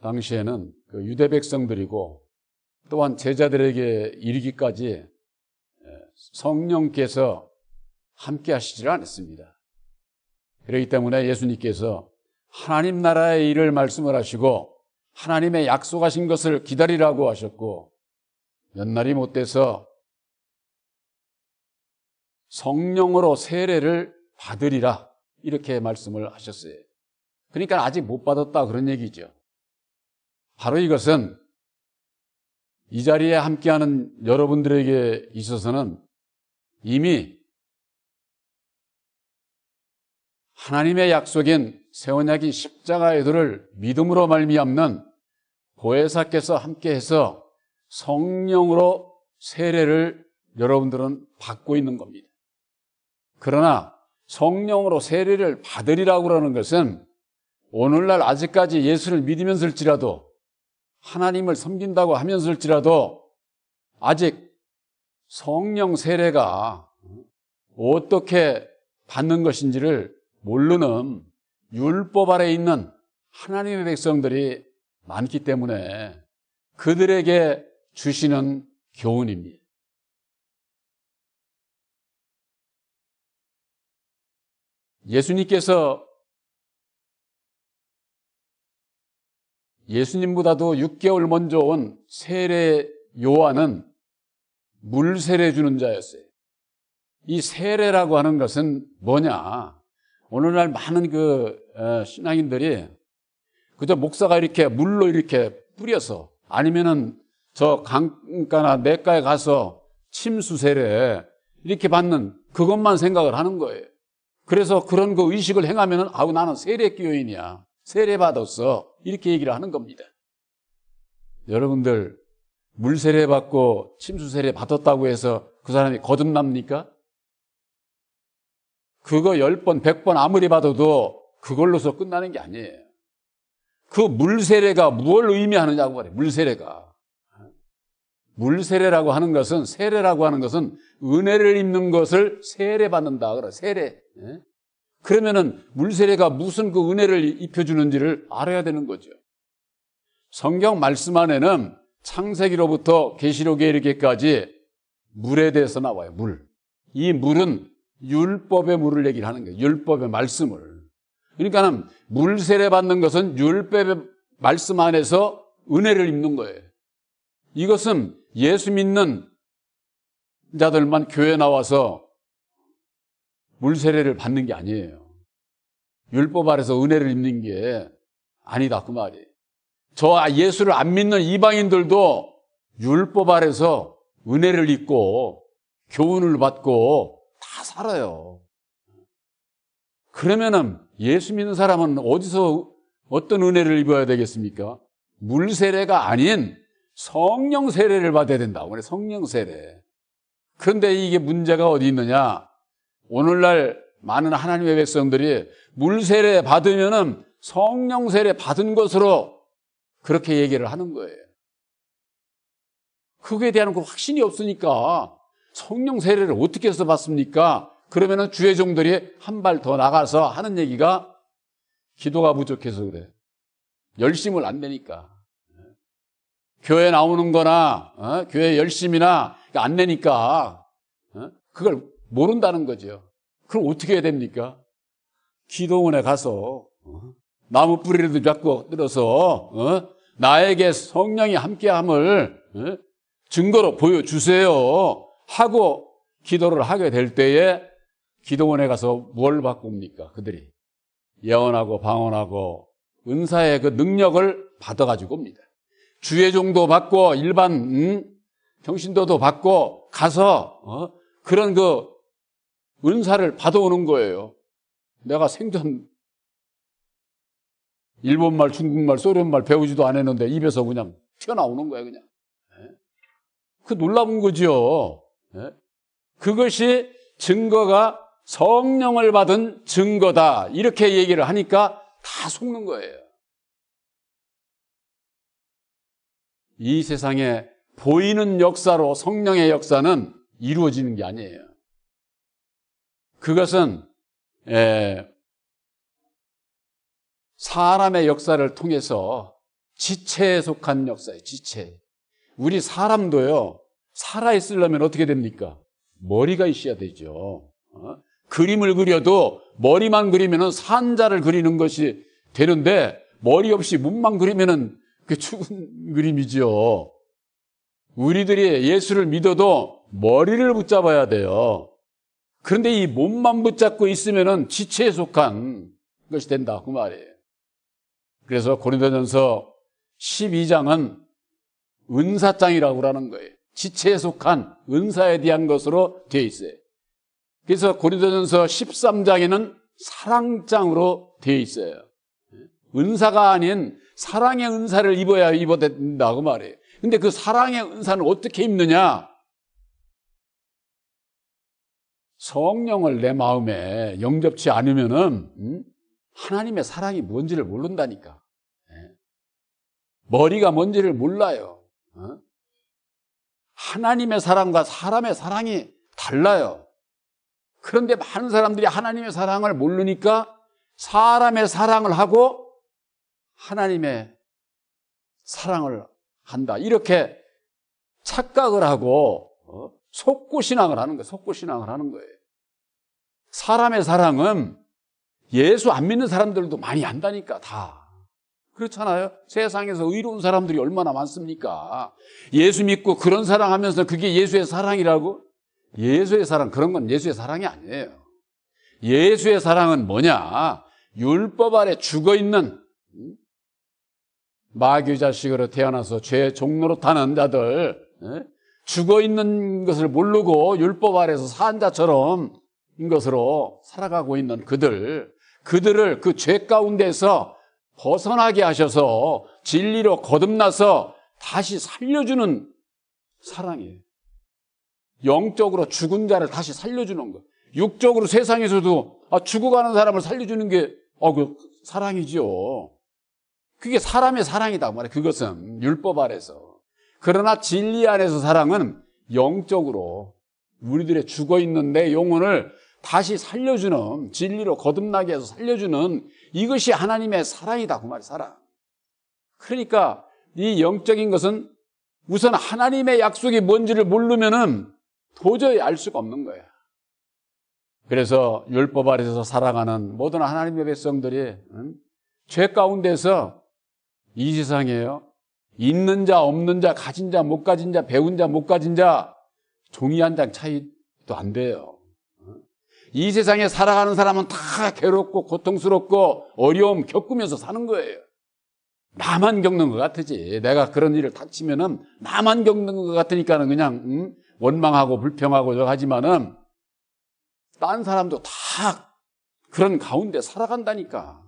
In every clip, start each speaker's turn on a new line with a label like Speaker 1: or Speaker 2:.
Speaker 1: 당시에는 그 유대 백성들이고 또한 제자들에게 이르기까지 성령께서 함께 하시질 않았습니다. 그렇기 때문에 예수님께서 하나님 나라의 일을 말씀을 하시고 하나님의 약속하신 것을 기다리라고 하셨고 몇 날이 못 돼서 성령으로 세례를 받으리라 이렇게 말씀을 하셨어요. 그러니까 아직 못 받았다 그런 얘기죠. 바로 이것은 이 자리에 함께하는 여러분들에게 있어서는 이미 하나님의 약속인 세원약인 십자가의 도를 믿음으로 말미암는 보혜사께서 함께해서 성령으로 세례를 여러분들은 받고 있는 겁니다. 그러나 성령으로 세례를 받으리라고 그러는 것은 오늘날 아직까지 예수를 믿으면서일지라도 하나님을 섬긴다고 하면서일지라도 아직 성령 세례가 어떻게 받는 것인지를 모르는 율법 아래 있는 하나님의 백성들이 많기 때문에 그들에게 주시는 교훈입니다. 예수님께서 예수님보다도 6개월 먼저 온 세례 요한은 물 세례 주는 자였어요. 이 세례라고 하는 것은 뭐냐? 오늘날 많은 그 어, 신앙인들이 그저 목사가 이렇게 물로 이렇게 뿌려서 아니면은 저 강가나 냇가에 가서 침수 세례 이렇게 받는 그것만 생각을 하는 거예요. 그래서 그런 그 의식을 행하면은 아우 나는 세례 교인이야. 세례 받았어. 이렇게 얘기를 하는 겁니다. 여러분들 물 세례 받고 침수 세례 받았다고 해서 그 사람이 거듭납니까? 그거 10번, 100번 아무리 받아도 그걸로서 끝나는 게 아니에요. 그 물 세례가 무엇을 의미하느냐고 말해요. 물 세례가. 물 세례라고 하는 것은, 세례라고 하는 것은 은혜를 입는 것을 세례받는다. 그래, 세례. 예? 그러면은 물세례가 무슨 그 은혜를 입혀주는지를 알아야 되는 거죠. 성경 말씀 안에는 창세기로부터 계시록에 이르기까지 물에 대해서 나와요. 물. 이 물은 율법의 물을 얘기를 하는 거예요. 율법의 말씀을. 그러니까는 물 세례 받는 것은 율법의 말씀 안에서 은혜를 입는 거예요. 이것은 예수 믿는 자들만 교회 나와서 물 세례를 받는 게 아니에요. 율법 아래서 은혜를 입는 게 아니다 그 말이에요. 저 예수를 안 믿는 이방인들도 율법 아래서 은혜를 입고 교훈을 받고 다 살아요. 그러면은 예수 믿는 사람은 어디서 어떤 은혜를 입어야 되겠습니까? 물 세례가 아닌 성령 세례를 받아야 된다. 오늘 성령 세례. 그런데 이게 문제가 어디 있느냐? 오늘날 많은 하나님의 백성들이 물 세례 받으면은 성령 세례 받은 것으로 그렇게 얘기를 하는 거예요. 그거에 대한 그 확신이 없으니까 성령 세례를 어떻게 해서 받습니까? 그러면은 주의 종들이 한 발 더 나가서 하는 얘기가 기도가 부족해서 그래. 열심을 안 내니까. 교회 나오는 거나, 어? 교회 열심이나 안 내니까, 어? 그걸 모른다는 거죠. 그럼 어떻게 해야 됩니까? 기도원에 가서, 어? 나무 뿌리라도 잡고 들어서, 어? 나에게 성령이 함께함을 어? 증거로 보여주세요. 하고 기도를 하게 될 때에 기도원에 가서 뭘 옵니까? 그들이 예언하고 방언하고 은사의 그 능력을 받아가지고 옵니다. 주의 종도 받고 일반 음? 경신도도 받고 가서 어? 그런 그 은사를 받아오는 거예요. 내가 생전 일본말, 중국말, 소련말 배우지도 않았는데 입에서 그냥 튀어나오는 거예요, 그냥. 예? 그 놀라운 거죠. 예? 그것이 증거가 성령을 받은 증거다. 이렇게 얘기를 하니까 다 속는 거예요. 이 세상에 보이는 역사로 성령의 역사는 이루어지는 게 아니에요. 그것은 사람의 역사를 통해서 지체에 속한 역사예요. 지체. 우리 사람도요. 살아 있으려면 어떻게 됩니까? 머리가 있어야 되죠. 어? 그림을 그려도 머리만 그리면은 산자를 그리는 것이 되는데 머리 없이 몸만 그리면은 그 죽은 그림이죠. 우리들이 예수를 믿어도 머리를 붙잡아야 돼요. 그런데 이 몸만 붙잡고 있으면은 지체에 속한 것이 된다 그 말이에요. 그래서 고린도전서 12장은 은사장이라고 하는 거예요. 지체에 속한 은사에 대한 것으로 되어 있어요. 그래서 고린도전서 13장에는 사랑장으로 되어 있어요. 은사가 아닌 사랑의 은사를 입어야 입어야 된다고 말이에요. 근데 그 사랑의 은사는 어떻게 입느냐? 성령을 내 마음에 영접치 않으면은 음? 하나님의 사랑이 뭔지를 모른다니까. 예. 머리가 뭔지를 몰라요. 어? 하나님의 사랑과 사람의 사랑이 달라요. 그런데 많은 사람들이 하나님의 사랑을 모르니까 사람의 사랑을 하고 하나님의 사랑을 한다. 이렇게 착각을 하고 어? 속고신앙을 하는 거예요. 속고신앙을 하는 거예요. 사람의 사랑은 예수 안 믿는 사람들도 많이 안다니까 다. 그렇잖아요. 세상에서 의로운 사람들이 얼마나 많습니까? 예수 믿고 그런 사랑 하면서 그게 예수의 사랑이라고? 예수의 사랑 그런 건 예수의 사랑이 아니에요. 예수의 사랑은 뭐냐? 율법 아래 죽어 있는 음? 마귀 자식으로 태어나서 죄 종로로 타는 자들, 예? 죽어 있는 것을 모르고 율법 아래서 산 자처럼 인 것으로 살아가고 있는 그들, 그들을 그 죄 가운데서 벗어나게 하셔서 진리로 거듭나서 다시 살려주는 사랑이에요. 영적으로 죽은 자를 다시 살려주는 거. 육적으로 세상에서도 아, 죽어가는 사람을 살려주는 게 어, 그 사랑이죠. 그게 사람의 사랑이다 말이에요. 그것은 율법 아래서. 그러나 진리 안에서 사랑은 영적으로 우리들의 죽어 있는 내 영혼을 다시 살려주는 진리로 거듭나게 해서 살려주는 이것이 하나님의 사랑이다 그 말이 사랑. 그러니까 이 영적인 것은 우선 하나님의 약속이 뭔지를 모르면은 도저히 알 수가 없는 거야. 그래서 율법 아래서 살아가는 모든 하나님의 백성들이 응? 죄 가운데서 이 세상에요. 있는 자, 없는 자, 가진 자, 못 가진 자, 배운 자, 못 가진 자, 종이 한 장 차이도 안 돼요. 이 세상에 살아가는 사람은 다 괴롭고 고통스럽고 어려움 겪으면서 사는 거예요. 나만 겪는 것 같으지. 내가 그런 일을 닥치면은 나만 겪는 것 같으니까는 그냥 음, 원망하고 불평하고 하지만은 딴 사람도 다 그런 가운데 살아간다니까.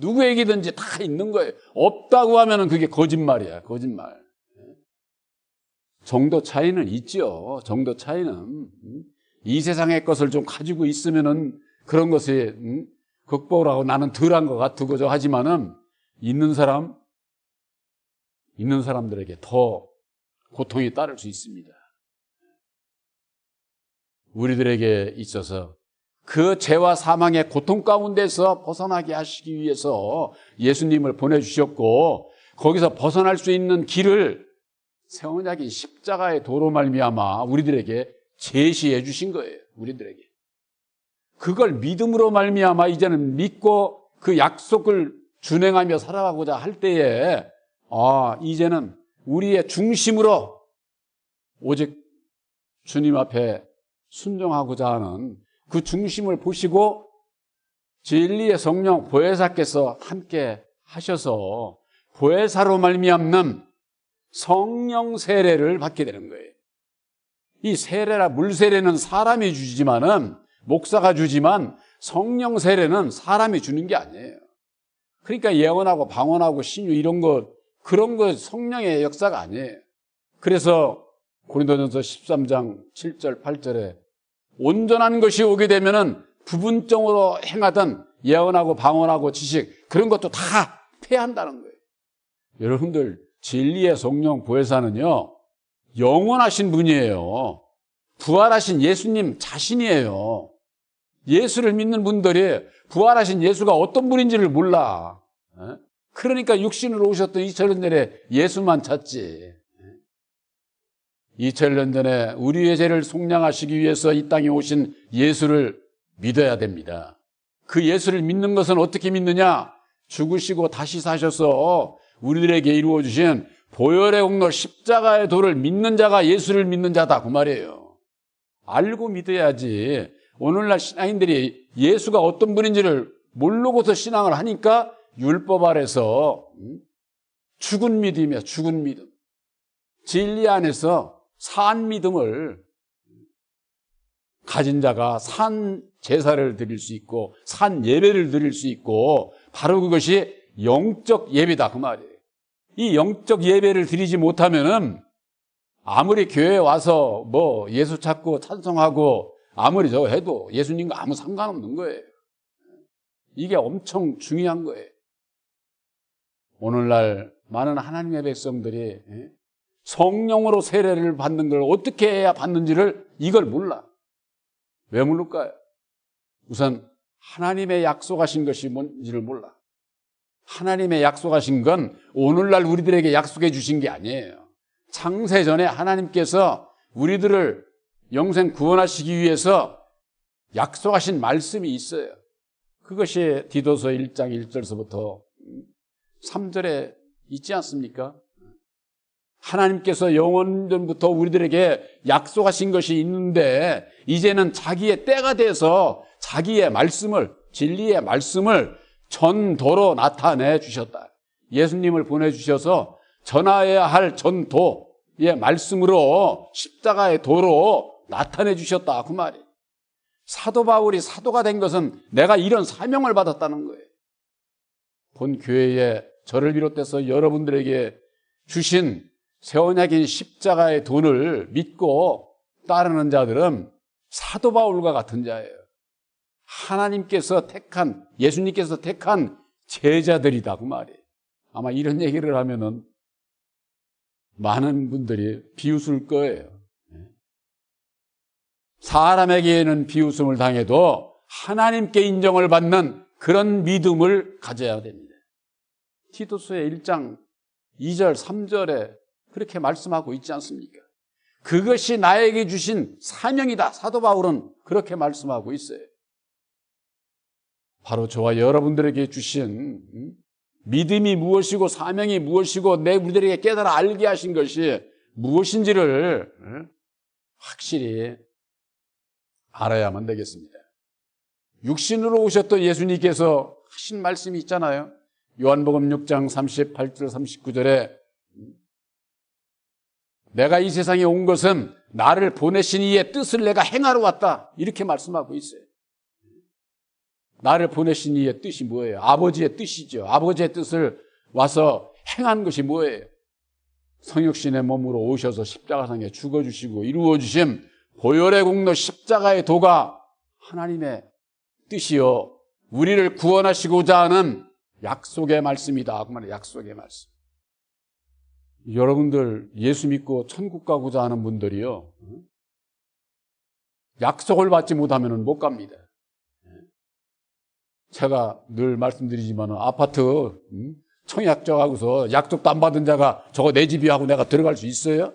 Speaker 1: 누구에게든지 다 있는 거예요. 없다고 하면은 그게 거짓말이야. 거짓말. 정도 차이는 있죠. 정도 차이는. 음? 이 세상의 것을 좀 가지고 있으면은 그런 것에 음? 극복을 하고 나는 덜한 것 같고 하지만은 있는 사람 있는 사람들에게 더 고통이 따를 수 있습니다. 우리들에게 있어서 그 죄와 사망의 고통 가운데서 벗어나게 하시기 위해서 예수님을 보내주셨고 거기서 벗어날 수 있는 길을 세원약인 십자가의 도로 말미암아 우리들에게 제시해 주신 거예요. 우리들에게. 그걸 믿음으로 말미암아 이제는 믿고 그 약속을 준행하며 살아가고자 할 때에 아, 이제는 우리의 중심으로 오직 주님 앞에 순종하고자 하는 그 중심을 보시고 진리의 성령 보혜사께서 함께 하셔서 보혜사로 말미암는 성령 세례를 받게 되는 거예요. 이 세례라 물 세례는 사람이 주지만은 목사가 주지만 성령 세례는 사람이 주는 게 아니에요. 그러니까 예언하고 방언하고 신유 이런 거 그런 거 성령의 역사가 아니에요. 그래서 고린도전서 13장 7절 8절에 온전한 것이 오게 되면은 부분적으로 행하던 예언하고 방언하고 지식 그런 것도 다 폐한다는 거예요. 여러분들 진리의 성령 보혜사는요 영원하신 분이에요. 부활하신 예수님 자신이에요. 예수를 믿는 분들이 부활하신 예수가 어떤 분인지를 몰라. 그러니까 육신으로 오셨던 2000년 전에 예수만 찾지. 2000년 전에 우리의 죄를 속량하시기 위해서 이 땅에 오신 예수를 믿어야 됩니다. 그 예수를 믿는 것은 어떻게 믿느냐? 죽으시고 다시 사셔서 우리들에게 이루어 주신 보혈의 공로 십자가의 도를 믿는 자가 예수를 믿는 자다 그 말이에요. 알고 믿어야지. 오늘날 신앙인들이 예수가 어떤 분인지를 모르고서 신앙을 하니까 율법 아래서 음? 죽은 믿음이야, 죽은 믿음. 진리 안에서 산 믿음을 가진 자가 산 제사를 드릴 수 있고 산 예배를 드릴 수 있고 바로 그것이 영적 예배다 그 말이에요. 이 영적 예배를 드리지 못하면은 아무리 교회에 와서 뭐 예수 찾고 찬송하고 아무리 저거 해도 예수님과 아무 상관없는 거예요. 이게 엄청 중요한 거예요. 오늘날 많은 하나님의 백성들이 예? 성령으로 세례를 받는 걸 어떻게 해야 받는지를 이걸 몰라. 왜 모를까요? 우선 하나님의 약속하신 것이 뭔지를 몰라. 하나님의 약속하신 건 오늘날 우리들에게 약속해 주신 게 아니에요. 창세 전에 하나님께서 우리들을 영생 구원하시기 위해서 약속하신 말씀이 있어요. 그것이 디도서 1장 1절서부터 3절에 있지 않습니까? 하나님께서 영원전부터 우리들에게 약속하신 것이 있는데 이제는 자기의 때가 돼서 자기의 말씀을 진리의 말씀을 전도로 나타내 주셨다. 예수님을 보내주셔서 전하여야 할 전도의 말씀으로 십자가의 도로 나타내 주셨다. 그 말이. 사도 바울이 사도가 된 것은 내가 이런 사명을 받았다는 거예요. 본 교회에 저를 비롯해서 여러분들에게 주신 세원약인 십자가의 돈을 믿고 따르는 자들은 사도 바울과 같은 자예요. 하나님께서 택한, 예수님께서 택한 제자들이다. 그 말이에요. 아마 이런 얘기를 하면은 많은 분들이 비웃을 거예요. 사람에게는 비웃음을 당해도 하나님께 인정을 받는 그런 믿음을 가져야 됩니다. 티도스의 1장 2절, 3절에 그렇게 말씀하고 있지 않습니까? 그것이 나에게 주신 사명이다. 사도 바울은 그렇게 말씀하고 있어요. 바로 저와 여러분들에게 주신 음, 믿음이 무엇이고 사명이 무엇이고 내 우리들에게 깨달아 알게 하신 것이 무엇인지를 음, 확실히 알아야만 되겠습니다. 육신으로 오셨던 예수님께서 하신 말씀이 있잖아요. 요한복음 6장 38절 39절에 내가 이 세상에 온 것은 나를 보내신 이의 뜻을 내가 행하러 왔다. 이렇게 말씀하고 있어요. 나를 보내신 이의 뜻이 뭐예요? 아버지의 뜻이죠. 아버지의 뜻을 와서 행한 것이 뭐예요? 성육신의 몸으로 오셔서 십자가상에 죽어주시고 이루어주신 보혈의 공로 십자가의 도가 하나님의 뜻이요. 우리를 구원하시고자 하는 약속의 말씀이다. 그 말이에요. 약속의 말씀. 여러분들 예수 믿고 천국 가고자 하는 분들이요. 약속을 받지 못하면 못 갑니다. 제가 늘 말씀드리지만 아파트 청약적 하고서 약속도 안 받은 자가 저거 내 집이 하고 내가 들어갈 수 있어요?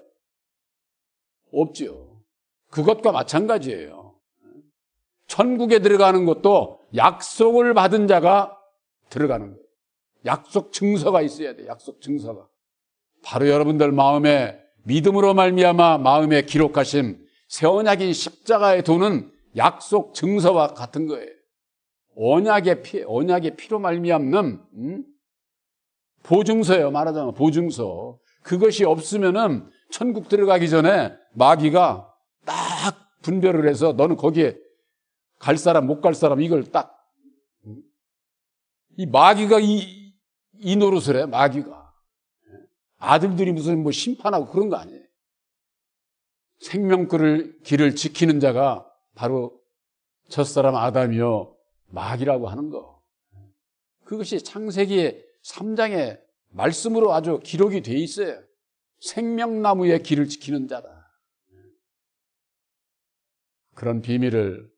Speaker 1: 없죠. 그것과 마찬가지예요. 천국에 들어가는 것도 약속을 받은 자가 들어가는 거예요. 약속 증서가 있어야 돼. 약속 증서가. 바로 여러분들 마음에 믿음으로 말미암아 마음에 기록하신 새 언약인 십자가의 도는 약속 증서와 같은 거예요. 언약의 피, 언약의 피로 말미암는 음? 보증서예요. 말하자면 보증서. 그것이 없으면은 천국 들어가기 전에 마귀가 딱 분별을 해서 너는 거기에 갈 사람 못 갈 사람 이걸 딱 이 마귀가 이, 이 노릇을 해 마귀가 아들들이 무슨 뭐 심판하고 그런 거 아니에요. 생명길을 길을 지키는 자가 바로 첫사람 아담이요 마귀라고 하는 거. 그것이 창세기 3장의 말씀으로 아주 기록이 돼 있어요. 생명나무의 길을 지키는 자다. 그런 비밀을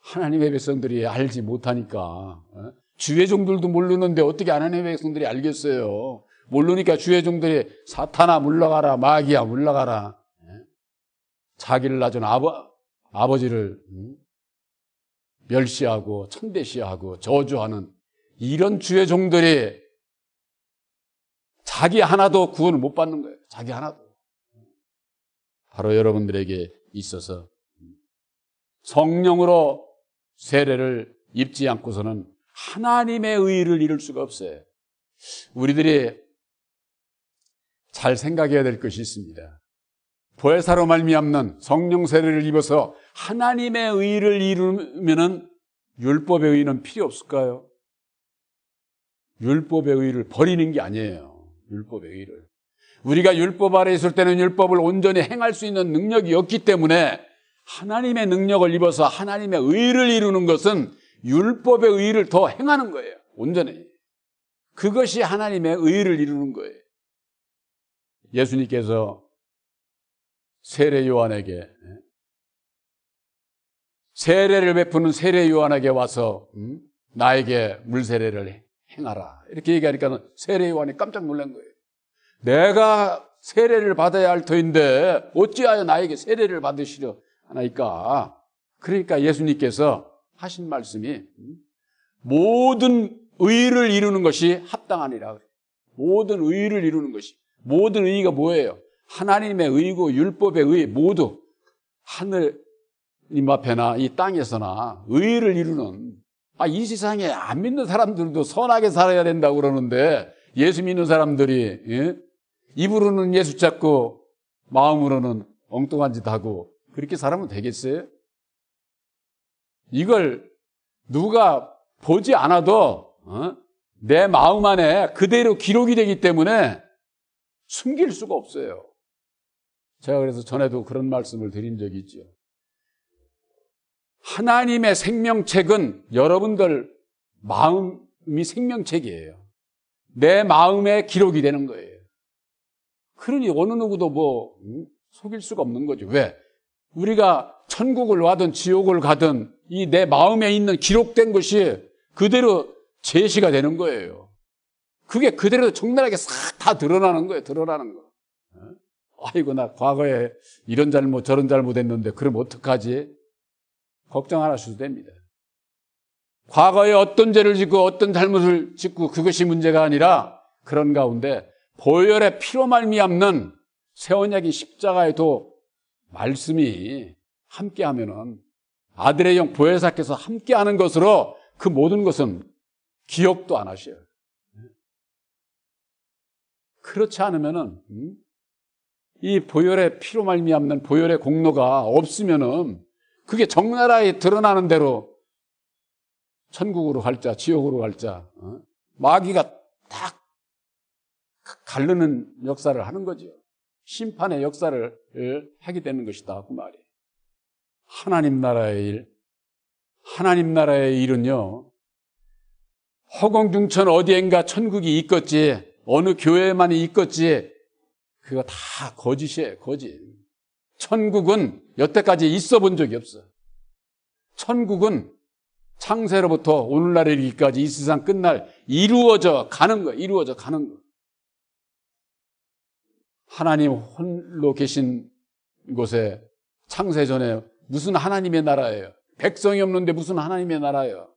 Speaker 1: 하나님의 백성들이 알지 못하니까 어? 주의 종들도 모르는데 어떻게 하나님의 백성들이 알겠어요? 모르니까 주의 종들이 사탄아 물러가라, 마귀야 물러가라. 예? 자기를 낳은 아버, 아버지를 음? 멸시하고 천대시하고 저주하는 이런 주의 종들이 자기 하나도 구원을 못 받는 거예요. 자기 하나도. 바로 여러분들에게 있어서 성령으로 세례를 입지 않고서는 하나님의 의를 이룰 수가 없어요. 우리들이 잘 생각해야 될 것이 있습니다. 보혜사로 말미암는 성령 세례를 입어서 하나님의 의를 이루면은 율법의 의는 필요 없을까요? 율법의 의를 버리는 게 아니에요. 율법의 의를. 우리가 율법 아래 있을 때는 율법을 온전히 행할 수 있는 능력이 없기 때문에 하나님의 능력을 입어서 하나님의 의를 이루는 것은 율법의 의를 더 행하는 거예요. 온전히. 그것이 하나님의 의를 이루는 거예요. 예수님께서 세례 요한에게 예? 세례를 베푸는 세례 요한에게 와서 음? 나에게 물 세례를 행하라 이렇게 얘기하니까 세례 요한이 깜짝 놀란 거예요. 내가 세례를 받아야 할 터인데 어찌하여 나에게 세례를 받으시려 하나이까? 그러니까 예수님께서 하신 말씀이 음? 모든 의를 이루는 것이 합당하니라. 모든 의를 이루는 것이 모든 의가 뭐예요? 하나님의 의고 율법의 의 모두 하늘님 앞에나 이 땅에서나 의를 이루는 아, 이 세상에 안 믿는 사람들도 선하게 살아야 된다고 그러는데 예수 믿는 사람들이 예? 입으로는 예수 찾고 마음으로는 엉뚱한 짓 하고 그렇게 살아면 되겠어요? 이걸 누가 보지 않아도 어? 내 마음 안에 그대로 기록이 되기 때문에 숨길 수가 없어요. 제가 그래서 전에도 그런 말씀을 드린 적이 있죠. 하나님의 생명책은 여러분들 마음이 생명책이에요. 내 마음에 기록이 되는 거예요. 그러니 어느 누구도 뭐 음, 속일 수가 없는 거죠. 왜? 우리가 천국을 와든 지옥을 가든 이 내 마음에 있는 기록된 것이 그대로 제시가 되는 거예요. 그게 그대로 적나라하게 싹 다 드러나는 거예요. 드러나는 거. 아이고 나 과거에 이런 잘못 저런 잘못했는데 그럼 어떡하지? 걱정 안 하셔도 됩니다. 과거에 어떤 죄를 짓고 어떤 잘못을 짓고 그것이 문제가 아니라 그런 가운데 보혈의 피로 말미암는 새 언약인 십자가에도 말씀이 함께하면은 아들의 영 보혜사께서 함께하는 것으로 그 모든 것은 기억도 안 하셔요. 그렇지 않으면은 음? 이 보혈의 피로 말미암는 보혈의 공로가 없으면은 그게 적나라에 드러나는 대로 천국으로 갈자, 지옥으로 갈자, 어? 마귀가 딱 가르는 역사를 하는 거죠. 심판의 역사를 하게 되는 것이다. 그 말이. 하나님 나라의 일, 하나님 나라의 일은요, 허공중천 어디엔가 천국이 있겠지, 어느 교회만이 있겠지, 그거 다 거짓이에요, 거짓. 천국은 여태까지 있어 본 적이 없어. 천국은 창세로부터 오늘날에 이르기까지 이 세상 끝날 이루어져 가는 거, 이루어져 가는 거. 하나님 홀로 계신 곳에 창세 전에 무슨 하나님의 나라예요? 백성이 없는데 무슨 하나님의 나라예요?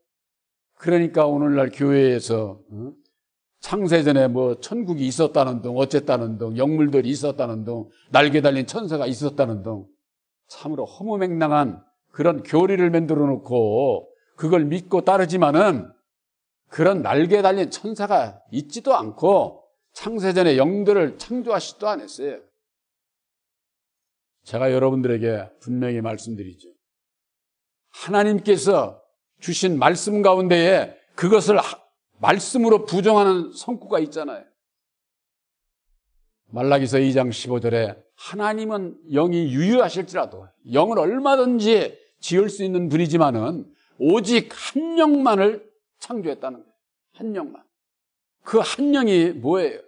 Speaker 1: 그러니까 오늘날 교회에서 어? 창세전에 뭐 천국이 있었다는 등 어쨌다는 등 영물들이 있었다는 등 날개 달린 천사가 있었다는 등 참으로 허무맹랑한 그런 교리를 만들어 놓고 그걸 믿고 따르지만은 그런 날개 달린 천사가 있지도 않고 창세전에 영들을 창조하시지도 않았어요. 제가 여러분들에게 분명히 말씀드리죠. 하나님께서 주신 말씀 가운데에 그것을 말씀으로 부정하는 성구가 있잖아요. 말라기서 2장 15절에 하나님은 영이 유유하실지라도 영을 얼마든지 지을 수 있는 분이지만은 오직 한 영만을 창조했다는 거예요. 한 영만. 그 한 영이 뭐예요?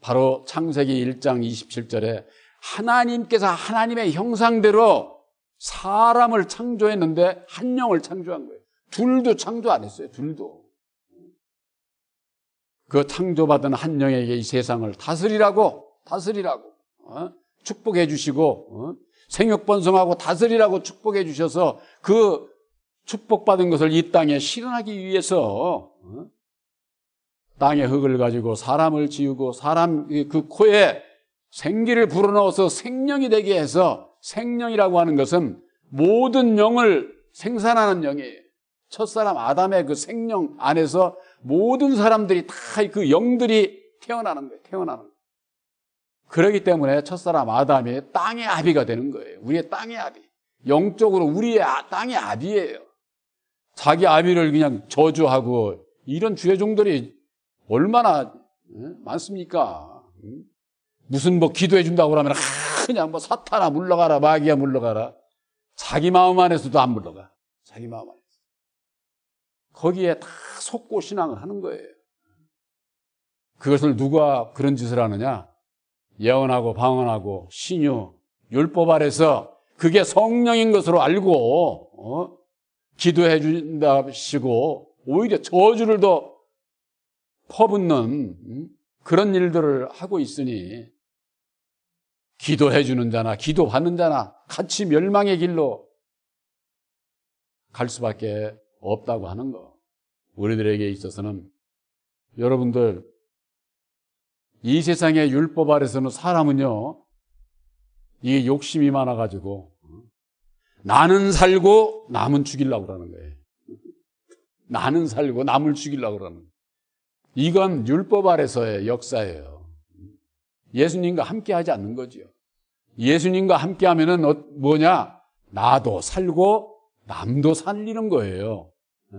Speaker 1: 바로 창세기 1장 27절에 하나님께서 하나님의 형상대로 사람을 창조했는데 한 영을 창조한 거예요. 둘도 창조 안 했어요. 둘도. 그 창조받은 한 영에게 이 세상을 다스리라고 다스리라고 어? 축복해 주시고 어? 생육 번성하고 다스리라고 축복해 주셔서 그 축복받은 것을 이 땅에 실현하기 위해서 어? 땅의 흙을 가지고 사람을 지우고 사람 그 코에 생기를 불어넣어서 생명이 되게 해서 생명이라고 하는 것은 모든 영을 생산하는 영이에요. 첫사람 아담의 그 생명 안에서 모든 사람들이 다 그 영들이 태어나는 거예요. 태어나는 거예요. 그렇기 때문에 첫사람 아담이 땅의 아비가 되는 거예요. 우리의 땅의 아비. 영적으로 우리의 아- 땅의 아비예요. 자기 아비를 그냥 저주하고 이런 주의종들이 얼마나 예? 많습니까? 음? 무슨 뭐 기도해 준다고 그러면 아, 그냥 뭐 사탄아 물러가라 마귀야 물러가라 자기 마음 안에서도 안 물러가 자기 마음 안에서 거기에 다 속고 신앙을 하는 거예요. 그것을 누가 그런 짓을 하느냐? 예언하고 방언하고 신유 율법 아래서 그게 성령인 것으로 알고 어? 기도해 준다시고 오히려 저주를 더 퍼붓는 음? 그런 일들을 하고 있으니 기도해 주는 자나 기도 받는 자나 같이 멸망의 길로 갈 수밖에 없다고 하는 거. 우리들에게 있어서는 여러분들 이 세상의 율법 아래서는 사람은요 이게 욕심이 많아가지고 나는 살고 남은 죽이려고 그러는 거예요. 나는 살고 남을 죽이려고 그러는 거예요. 이건 율법 아래서의 역사예요. 예수님과 함께 하지 않는 거죠. 예수님과 함께 하면은 어- 뭐냐? 나도 살고 남도 살리는 거예요. 어?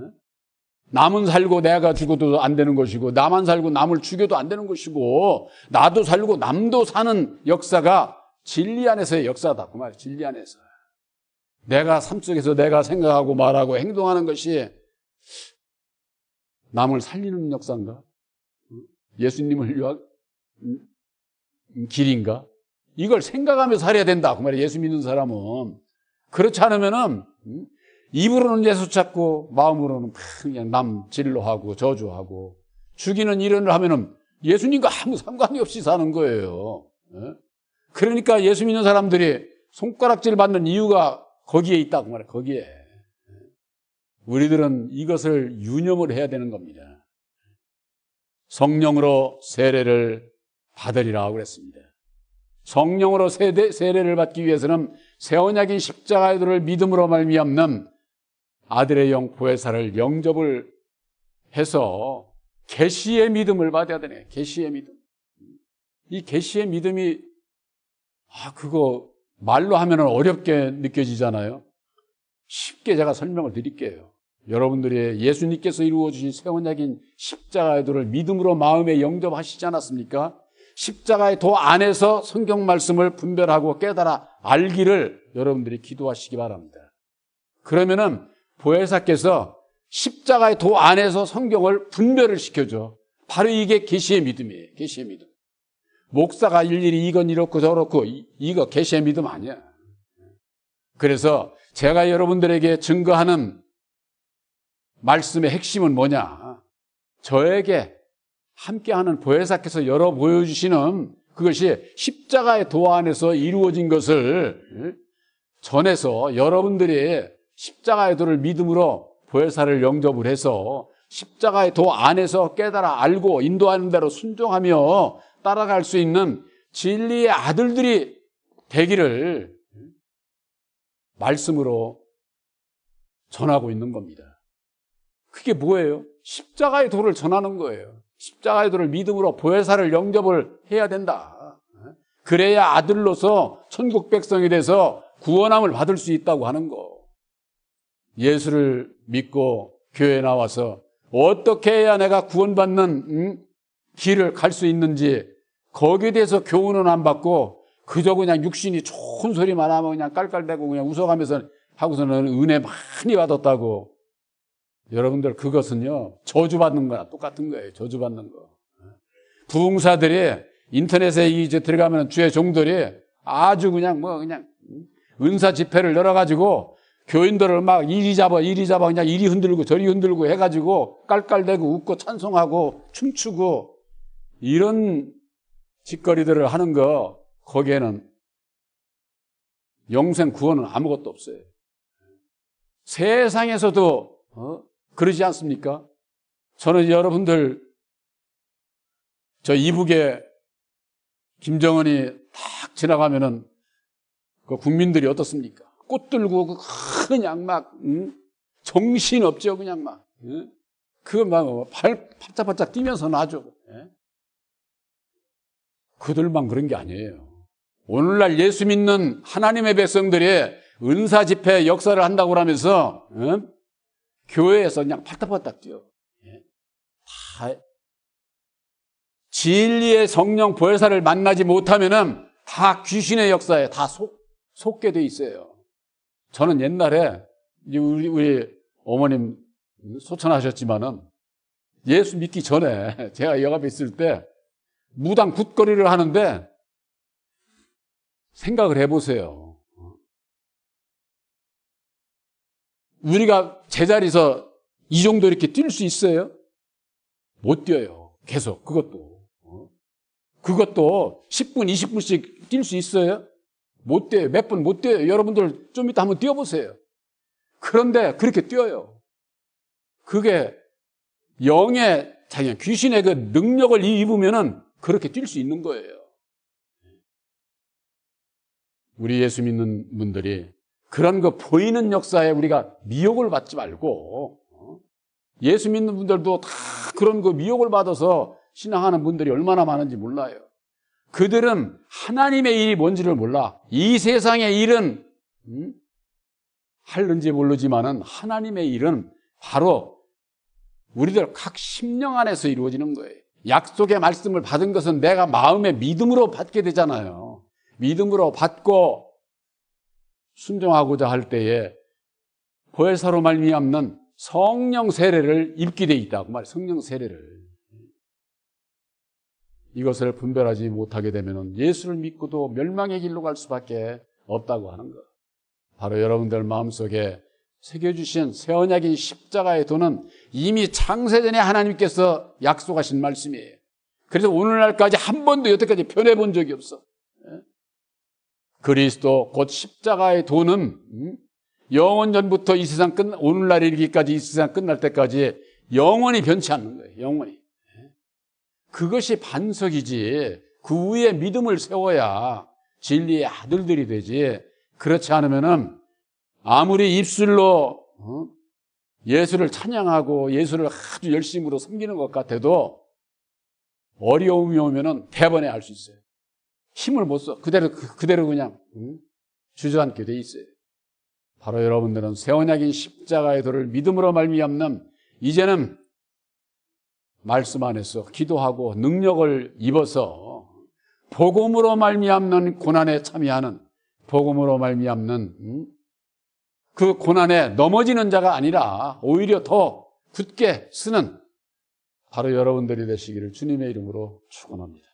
Speaker 1: 남은 살고 내가 죽어도 안 되는 것이고, 나만 살고 남을 죽여도 안 되는 것이고, 나도 살고 남도 사는 역사가 진리 안에서의 역사다. 그 말이에요. 진리 안에서. 내가 삶 속에서 내가 생각하고 말하고 행동하는 것이 남을 살리는 역사인가? 예수님을 위한 음, 길인가? 이걸 생각하며 살아야 된다. 그 말이에요. 예수 믿는 사람은. 그렇지 않으면은, 음, 입으로는 예수 찾고, 마음으로는 그냥 남 진로하고, 저주하고, 죽이는 일을 하면은 예수님과 아무 상관이 없이 사는 거예요. 예? 그러니까 예수 믿는 사람들이 손가락질 받는 이유가 거기에 있다고 말해요. 거기에. 우리들은 이것을 유념을 해야 되는 겁니다. 성령으로 세례를 받으리라고 그랬습니다. 성령으로 세례를 받기 위해서는 새 언약인 십자가의 도를 믿음으로 말미암는 아들의 영 보혜사를 영접을 해서 계시의 믿음을 받아야 되네. 계시의 믿음. 이 계시의 믿음이 아 그거 말로 하면 어렵게 느껴지잖아요. 쉽게 제가 설명을 드릴게요. 여러분들이 예수님께서 이루어 주신 새 언약인 십자가의 도를 믿음으로 마음에 영접하시지 않았습니까? 십자가의 도 안에서 성경 말씀을 분별하고 깨달아 알기를 여러분들이 기도하시기 바랍니다. 그러면은 보혜사께서 십자가의 도 안에서 성경을 분별을 시켜줘. 바로 이게 계시의 믿음이에요. 계시의 믿음. 목사가 일일이 이건 이렇고 저렇고 이- 이거 계시의 믿음 아니야. 그래서 제가 여러분들에게 증거하는 말씀의 핵심은 뭐냐? 저에게 함께하는 보혜사께서 열어 보여주시는 그것이 십자가의 도 안에서 이루어진 것을 전해서 여러분들이 십자가의 도를 믿음으로 보혜사를 영접을 해서 십자가의 도 안에서 깨달아 알고 인도하는 대로 순종하며 따라갈 수 있는 진리의 아들들이 되기를 말씀으로 전하고 있는 겁니다. 그게 뭐예요? 십자가의 도를 전하는 거예요. 십자가의 도를 믿음으로 보혜사를 영접을 해야 된다. 그래야 아들로서 천국 백성이 돼서 구원함을 받을 수 있다고 하는 거. 예수를 믿고 교회에 나와서 어떻게 해야 내가 구원받는 음? 길을 갈 수 있는지 거기에 대해서 교훈은 안 받고 그저 그냥 육신이 좋은 소리만 하면 그냥 깔깔대고 그냥 웃어가면서 하고서는 은혜 많이 받았다고. 여러분들 그것은요 저주받는 거나 똑같은 거예요 저주받는 거. 부흥사들이 인터넷에 이제 들어가면 주의 종들이 아주 그냥 뭐 그냥 은사 집회를 열어가지고 교인들을 막 이리 잡아 이리 잡아 그냥 이리 흔들고 저리 흔들고 해가지고 깔깔대고 웃고 찬송하고 춤추고 이런 짓거리들을 하는 거 거기에는 영생 구원은 아무것도 없어요. 세상에서도 어? 그러지 않습니까? 저는 여러분들 저 이북에 김정은이 탁 지나가면은 그 국민들이 어떻습니까? 꽃 들고 그 그냥 막 응? 정신 없죠 그냥 막 응? 그막발 바짝바짝 뛰면서 놔줘. 예? 그들만 그런 게 아니에요. 오늘날 예수 믿는 하나님의 백성들이 은사 집회 역사를 한다고 하면서 응? 교회에서 그냥 팔딱팔딱 뛰어. 예? 다 진리의 성령 보혜사를 만나지 못하면은 다 귀신의 역사에 다 속, 속게 돼 있어요. 저는 옛날에 우리, 우리 어머님 소천하셨지만은 예수 믿기 전에 제가 여갑에 있을 때 무당 굿거리를 하는데 생각을 해보세요. 우리가 제자리에서 이 정도 이렇게 뛸 수 있어요? 못 뛰어요. 계속 그것도. 어? 그것도 10분, 20분씩 뛸 수 있어요? 못 뛰어요. 몇 분못 뛰어요. 여러분들 좀 이따 한번 뛰어보세요. 그런데 그렇게 뛰어요. 그게 영의 자기 귀신의 그 능력을 입으면은 그렇게 뛸 수 있는 거예요. 우리 예수 믿는 분들이 그런 거 보이는 역사에 우리가 미혹을 받지 말고 어? 예수 믿는 분들도 다 그런 거 미혹을 받아서 신앙하는 분들이 얼마나 많은지 몰라요. 그들은 하나님의 일이 뭔지를 몰라. 이 세상의 일은 음? 할는지 모르지만은 하나님의 일은 바로 우리들 각 심령 안에서 이루어지는 거예요. 약속의 말씀을 받은 것은 내가 마음의 믿음으로 받게 되잖아요. 믿음으로 받고 순종하고자 할 때에 보혜사로 말미암는 성령 세례를 입게 돼 있다고 말. 성령 세례를 이것을 분별하지 못하게 되면 예수를 믿고도 멸망의 길로 갈 수밖에 없다고 하는 것. 바로 여러분들 마음속에 새겨주신 새 언약인 십자가의 도는 이미 창세전에 하나님께서 약속하신 말씀이에요. 그래서 오늘날까지 한 번도 여태까지 변해본 적이 없어. 그리스도 곧 십자가의 도는 영원 전부터 이 세상 끝 오늘날 이르기까지 이 세상 끝날 때까지 영원히 변치 않는 거예요. 영원히. 그것이 반석이지. 그 위에 믿음을 세워야 진리의 아들들이 되지. 그렇지 않으면은 아무리 입술로 어? 예수를 찬양하고 예수를 아주 열심으로 섬기는 것 같아도 어려움이 오면은 대번에 알 수 있어요. 힘을 못 써. 그대로, 그대로 그냥, 응? 주저앉게 돼 있어요. 바로 여러분들은 새 언약인 십자가의 도를 믿음으로 말미암는 이제는 말씀 안에서 기도하고 능력을 입어서 복음으로 말미암는 고난에 참여하는 복음으로 말미암는 응? 그 고난에 넘어지는 자가 아니라 오히려 더 굳게 쓰는 바로 여러분들이 되시기를 주님의 이름으로 축원합니다.